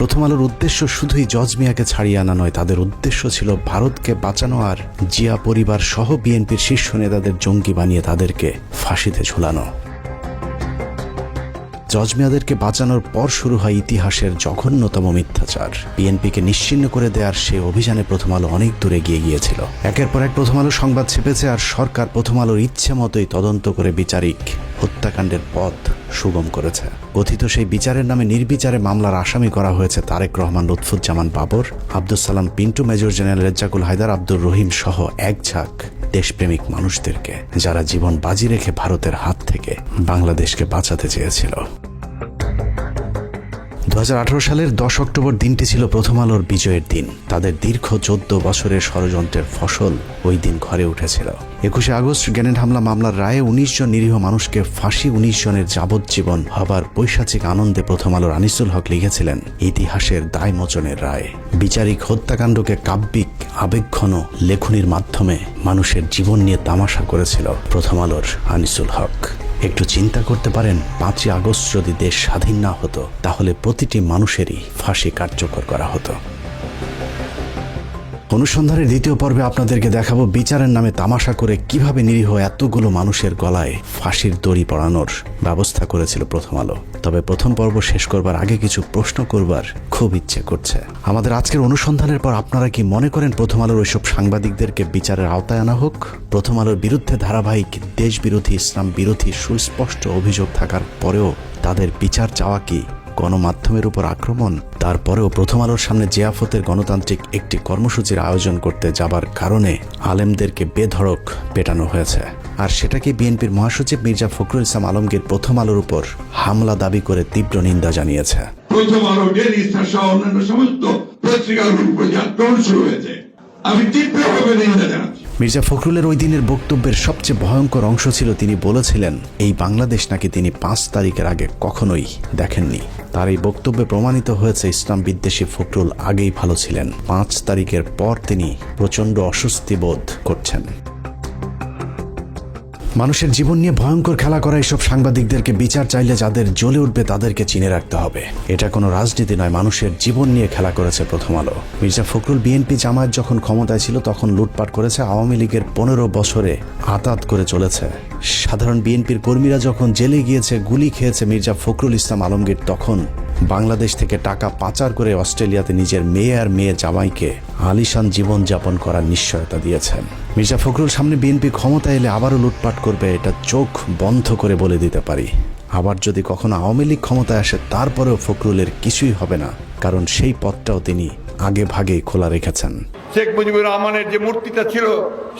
প্রথম আলোর উদ্দেশ্য শুধুই জজ মিয়াকে ছাড়িয়ে আনা নয়, তাদের উদ্দেশ্য ছিল ভারতকে বাঁচানো আর জিয়া পরিবার সহ বিএনপির শীর্ষ নেতাদের জঙ্গি বানিয়ে তাদেরকে ফাঁসিতে ঝুলানো। জজ মিয়াদেরকে বাঁচানোর পর শুরু হয় ইতিহাসের জঘন্যতম মিথ্যাচার। বিএনপিকে নিশ্চিন্ন করে দেওয়ার সে অভিযানে প্রথম আলো অনেক দূরে গিয়ে গিয়েছিল। একের পর এক প্রথম আলো সংবাদ ছেপেছে আর সরকার প্রথম আলোর ইচ্ছে মতোই তদন্ত করে বিচারিক হত্যাকাণ্ডের পথ সুগম করেছে। কথিত সেই বিচারের নামে নির্বিচারে মামলার আসামি করা হয়েছে তারেক রহমান, লুৎফুজ্জামান বাবর আব্দুল সালাম পিন্টু, মেজর জেনারেল রেজ্জাকুল হায়দার, আব্দুর রহিম সহ এক ঝাঁক দেশপ্রেমিক মানুষদেরকে, যারা জীবন বাজি রেখে ভারতের হাত থেকে বাংলাদেশকে বাঁচাতে চেয়েছিল। দু হাজার আঠারো সালের দশ অক্টোবর দিনটি ছিল প্রথম আলোর বিজয়ের দিন। তাদের দীর্ঘ চোদ্দ বছরের ষড়যন্ত্রের ফসল ওই দিন ঘরে উঠেছিল। একুশে আগস্ট গ্রেনেড হামলা মামলার রায়ে উনিশ জন নিরীহ মানুষকে ফাঁসি, উনিশ জনের যাবজ্জীবন হবার পৈশাচিক আনন্দে প্রথম আলোর আনিসুল হক লিখেছিলেন, ইতিহাসের দায় মোচনের রায়। বিচারিক হত্যাকাণ্ডকে কাব্যিক, আবেগঘন লেখনির মাধ্যমে মানুষের জীবন নিয়ে তামাশা করেছিল প্রথম আলোর আনিসুল হক। একটু চিন্তা করতে পারেন, পাঁচই আগস্ট যদি দেশ স্বাধীন না হতো, তাহলে প্রতিটি মানুষেরই ফাঁসি কার্যকর করা হতো। অনুসন্ধানের দ্বিতীয় পর্বে আপনাদেরকে দেখাবো বিচারের নামে তামাশা করে কীভাবে নিরীহ এতগুলো মানুষের গলায় ফাঁসির দড়ি পড়ানোর ব্যবস্থা করেছিল প্রথম আলো। তবে প্রথম পর্ব শেষ করবার আগে কিছু প্রশ্ন করবার খুব ইচ্ছে করছে। আমাদের আজকের অনুসন্ধানের পর আপনারা কি মনে করেন প্রথম আলোর ওইসব সাংবাদিকদেরকে বিচারের আওতায় আনা হোক? প্রথম আলোর বিরুদ্ধে ধারাবাহিক দেশ বিরোধী ইসলাম বিরোধী সুস্পষ্ট অভিযোগ থাকার পরেও তাদের বিচার চাওয়া কি গণমাধ্যমের উপর আক্রমণ? তারপরেও প্রথম আলোর সামনে জিয়াফতের গণতান্ত্রিক একটি কর্মসূচির আয়োজন করতে যাবার কারণে আলেমদেরকে বেধড়ক পেটানো হয়েছে। আর সেটাকে বিএনপির মহাসচিব মির্জা ফখরুল ইসলাম আলমগীর প্রথম আলোর উপর হামলা দাবি করে তীব্র নিন্দা জানিয়েছে। প্রথম আলো ডেলি স্টার সহ অন্যান্য সমস্ত উপর শুরু হয়েছে। আমি তীব্রভাবে নিন্দা জানাচ্ছি। মির্জা ফখরুলের ওই দিনের বক্তব্যের সবচেয়ে ভয়ঙ্কর অংশ ছিল তিনি বলেছিলেন, এই বাংলাদেশ নাকি তিনি পাঁচ তারিখের আগে কখনোই দেখেননি। তার এই বক্তব্যে প্রমাণিত হয়েছে, ইসলাম বিদ্বেষী ফখরুল আগেই ভালো ছিলেন। পাঁচ তারিখের পর তিনি প্রচণ্ড অস্বস্তি বোধ করছেন। মানুষের জীবন নিয়ে ভয়ঙ্কর খেলা করা এইসব সাংবাদিকদেরকে বিচার চাইলে যাদের জ্বলে উঠবে তাদেরকে চিনে রাখতে হবে। এটা কোনো রাজনীতি নয়, মানুষের জীবন নিয়ে খেলা করেছে প্রথম আলো। মির্জা ফখরুল বিএনপি জামায়াত যখন ক্ষমতায় ছিল তখন লুটপাট করেছে, আওয়ামী লীগের পনেরো বছরে আতাত করে চলেছে। সাধারণ বিএনপির কর্মীরা যখন জেলে গিয়েছে, গুলি খেয়েছে মির্জা ফখরুল ইসলাম আলমগীর, তখন বাংলাদেশ থেকে টাকা পাচার করে অস্ট্রেলিয়াতে নিজের মেয়ে আর মেয়ে জামাইকে আলিশান জীবন যাপন করার নিশ্চয়তা দিয়েছেন। মির্জা ফখরুল সামনে বিএনপি ক্ষমতা এলে আবারও লুটপাট করবে এটা চোখ বন্ধ করে বলে দিতে পারি। আবার যদি কখনো আওয়ামী লীগ ক্ষমতায় আসে, তারপরেও ফখরুলের কিছুই হবে না, কারণ সেই পথটাও তিনি আগে ভাগে খোলা রেখেছেন। শেখ মুজিবুর রহমানের যে মূর্তিটা ছিল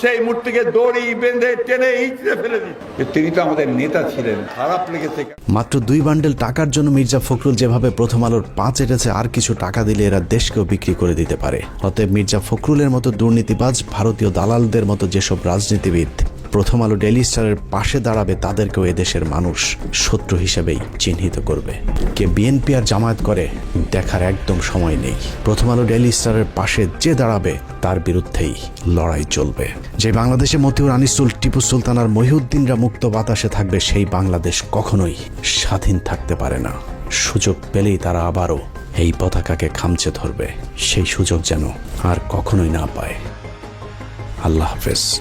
সেই মূর্তিকে দড়ি বেঁধে টেনে ইঁচড়ে ফেলে দিই তিনি তো আমাদের নেতা ছিলেন খারাপ লেগেছে মাত্র দুই বান্ডেল টাকার জন্য মির্জা ফখরুল যেভাবে প্রথম আলোর পাঁচ এটেছে আর কিছু টাকা দিলে এরা দেশকেও বিক্রি করে দিতে পারে। অতএব মির্জা ফখরুলের মতো দুর্নীতিবাজ ভারতীয় দালালদের মতো যেসব রাজনীতিবিদ প্রথম আলো ডেলি স্টারের পাশে দাঁড়াবে তাদেরকেও এদেশের মানুষ শত্রু হিসেবেই চিহ্নিত করবে। কে বিএনপি আর জামায়াত করে, দেখার একদম সময় নেই। প্রথম আলো ডেলি স্টারের পাশে যে দাঁড়াবে, তার বিরুদ্ধেই লড়াই চলবে। যে বাংলাদেশে মতিউর আনিসুল, টিপু সুলতান আর মহিউদ্দিনরা মুক্ত বাতাসে থাকবে, সেই বাংলাদেশ কখনোই স্বাধীন থাকতে পারে না। সুযোগ পেলেই তারা আবারও এই পতাকাকে খামচে ধরবে। সেই সুযোগ যেন আর কখনোই না পায়। আল্লাহ হাফেজ।